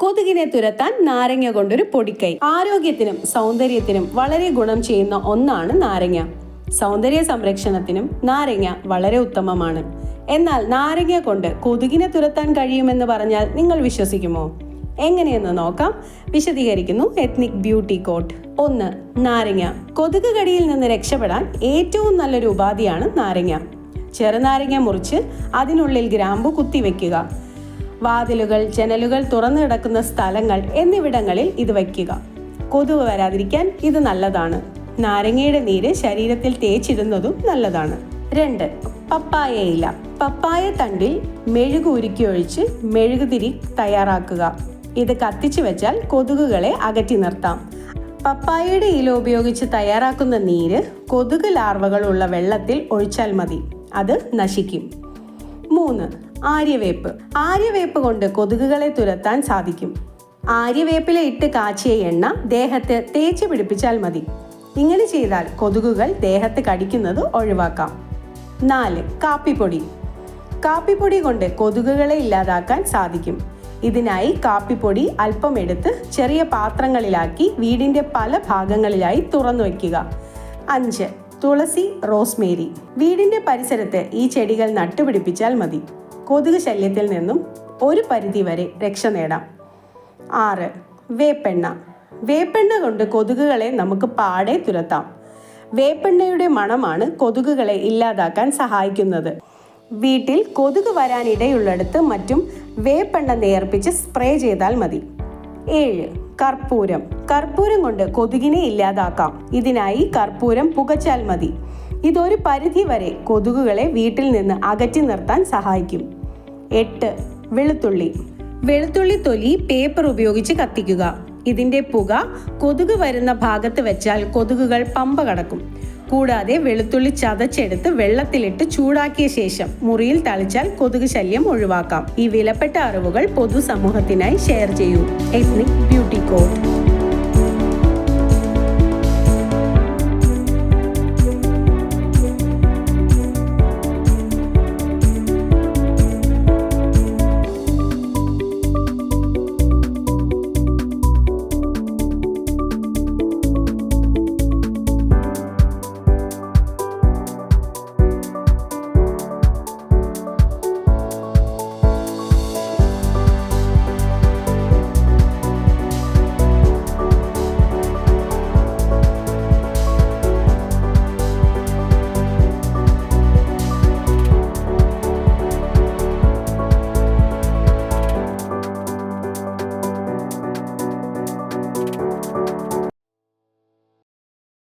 കൊതുകിനെ തുരത്താൻ നാരങ്ങ കൊണ്ടൊരു പൊടിക്കൈ. ആരോഗ്യത്തിനും സൗന്ദര്യത്തിനും വളരെ ഗുണം ചെയ്യുന്ന ഒന്നാണ് നാരങ്ങ. സൗന്ദര്യ സംരക്ഷണത്തിനും നാരങ്ങ വളരെ ഉത്തമമാണ്. എന്നാൽ നാരങ്ങ കൊണ്ട് കൊതുകിനെ തുരത്താൻ കഴിയുമെന്ന് പറഞ്ഞാൽ നിങ്ങൾ വിശ്വസിക്കുമോ? എങ്ങനെയെന്ന് നോക്കാം. വിശദീകരിക്കുന്നു എത്നിക് ബ്യൂട്ടി കോട്ട്. ഒന്ന് നാരങ്ങ. കൊതുക് കടിയിൽ നിന്ന് രക്ഷപ്പെടാൻ ഏറ്റവും നല്ലൊരു ഉപാധിയാണ് നാരങ്ങ. ചെറുനാരങ്ങ മുറിച്ച് അതിനുള്ളിൽ ഗ്രാമ്പു കുത്തിവെക്കുക വാതിലുകൾ ജനലുകൾ തുറന്നു കിടക്കുന്ന സ്ഥലങ്ങൾ എന്നിവിടങ്ങളിൽ ഇത് വയ്ക്കുക. കൊതുവ് വരാതിരിക്കാൻ ഇത് നല്ലതാണ്. നാരങ്ങയുടെ നീര് ശരീരത്തിൽ തേച്ചിടുന്നതും നല്ലതാണ്. രണ്ട് പപ്പായ ഇല. പപ്പായ തണ്ടിൽ മെഴുക് ഉരുക്കി ഒഴിച്ച് മെഴുകുതിരി തയ്യാറാക്കുക. ഇത് കത്തിച്ചു വെച്ചാൽ കൊതുകുകളെ അകറ്റി നിർത്താം. പപ്പായയുടെ ഇല ഉപയോഗിച്ച് തയ്യാറാക്കുന്ന നീര് കൊതുക് ലാർവകൾ ഉള്ള വെള്ളത്തിൽ ഒഴിച്ചാൽ മതി. അത് നശിക്കും. മൂന്ന് ആര്യവേപ്പ്. ആര്യവേപ്പ് കൊണ്ട് കൊതുകുകളെ തുരത്താൻ സാധിക്കും. ആര്യവേപ്പിലെ ഇട്ട് കാച്ചിയ എണ്ണ ദേഹത്ത് തേച്ച് പിടിപ്പിച്ചാൽ മതി. ഇങ്ങനെ ചെയ്താൽ കൊതുകുകൾ ദേഹത്ത് കടിക്കുന്നത് ഒഴിവാക്കാം. നാല് കാപ്പിപ്പൊടി. കാപ്പിപ്പൊടി കൊണ്ട് കൊതുകുകളെ ഇല്ലാതാക്കാൻ സാധിക്കും. ഇതിനായി കാപ്പിപ്പൊടി അല്പം എടുത്ത് ചെറിയ പാത്രങ്ങളിലാക്കി വീടിന്റെ പല ഭാഗങ്ങളിലായി തുറന്നു വയ്ക്കുക അഞ്ച് തുളസി റോസ്മേരി. വീടിന്റെ പരിസരത്ത് ഈ ചെടികൾ നട്ടുപിടിപ്പിച്ചാൽ മതി. കൊതുക് ശല്യത്തിൽ നിന്നും ഒരു പരിധി വരെ രക്ഷ നേടാം. ആറ് വേപ്പെണ്ണ. വേപ്പെണ്ണ കൊണ്ട് കൊതുകുകളെ നമുക്ക് പാടെ തുരത്താം. വേപ്പെണ്ണയുടെ മണമാണ് കൊതുകുകളെ ഇല്ലാതാക്കാൻ സഹായിക്കുന്നത്. വീട്ടിൽ കൊതുക് വരാനിടയുള്ളിടത്ത് മറ്റും വേപ്പെണ്ണ നേർപ്പിച്ച് സ്പ്രേ ചെയ്താൽ മതി. ഏഴ് കർപ്പൂരം. കർപ്പൂരം കൊണ്ട് കൊതുകിനെ ഇല്ലാതാക്കാം. ഇതിനായി കർപ്പൂരം പുകച്ചാൽ മതി. ഇതൊരു പരിധി വരെ കൊതുകുകളെ വീട്ടിൽ നിന്ന് അകറ്റി നിർത്താൻ സഹായിക്കും. എട്ട്. വെളുത്തുള്ളി. വെളുത്തുള്ളി തൊലി പേപ്പർ ഉപയോഗിച്ച് കത്തിക്കുക. ഇതിന്റെ പുക കൊതുക് വരുന്ന ഭാഗത്ത് വെച്ചാൽ കൊതുകുകൾ പമ്പ കടക്കും. കൂടാതെ വെളുത്തുള്ളി ചതച്ചെടുത്ത് വെള്ളത്തിലിട്ട് ചൂടാക്കിയ ശേഷം മുറിയിൽ തളിച്ചാൽ കൊതുക് ശല്യം ഒഴിവാക്കാം. ഈ വിലപ്പെട്ട അറിവുകൾ പൊതുസമൂഹത്തിനായി ഷെയർ ചെയ്യൂ. Ethnic beauty code